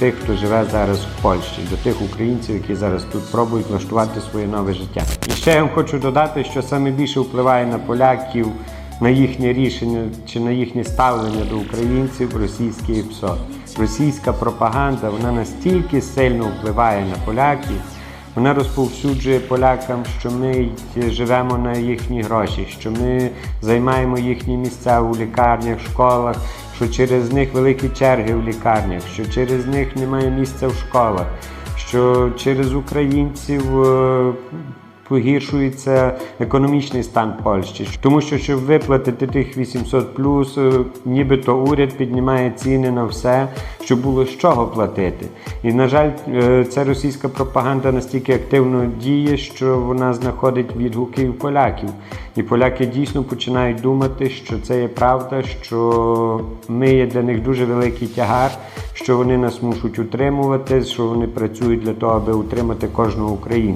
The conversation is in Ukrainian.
тих, хто живе зараз в Польщі, до тих українців, які зараз тут пробують влаштувати своє нове життя. І ще я вам хочу додати, що саме більше впливає на поляків, на їхнє рішення чи на їхнє ставлення до українців російський ПСО. Російська пропаганда вона настільки сильно впливає на поляків. Вона розповсюджує полякам, що ми живемо на їхні гроші, що ми займаємо їхні місця у лікарнях, школах, що через них великі черги в лікарнях, що через них немає місця в школах, що через українців е, погіршується економічний стан Польщі. Тому що щоб виплатити тих 800 плюс, е, нібито уряд піднімає ціни на все, щоб було з чого платити. І на жаль, е, ця російська пропаганда настільки активно діє, що вона знаходить відгуки у поляків. І поляки дійсно починають думати, що це є правда, що ми є для них дуже великий тягар, що вони нас мушуть утримувати, що вони працюють для того, аби утримати кожного українця.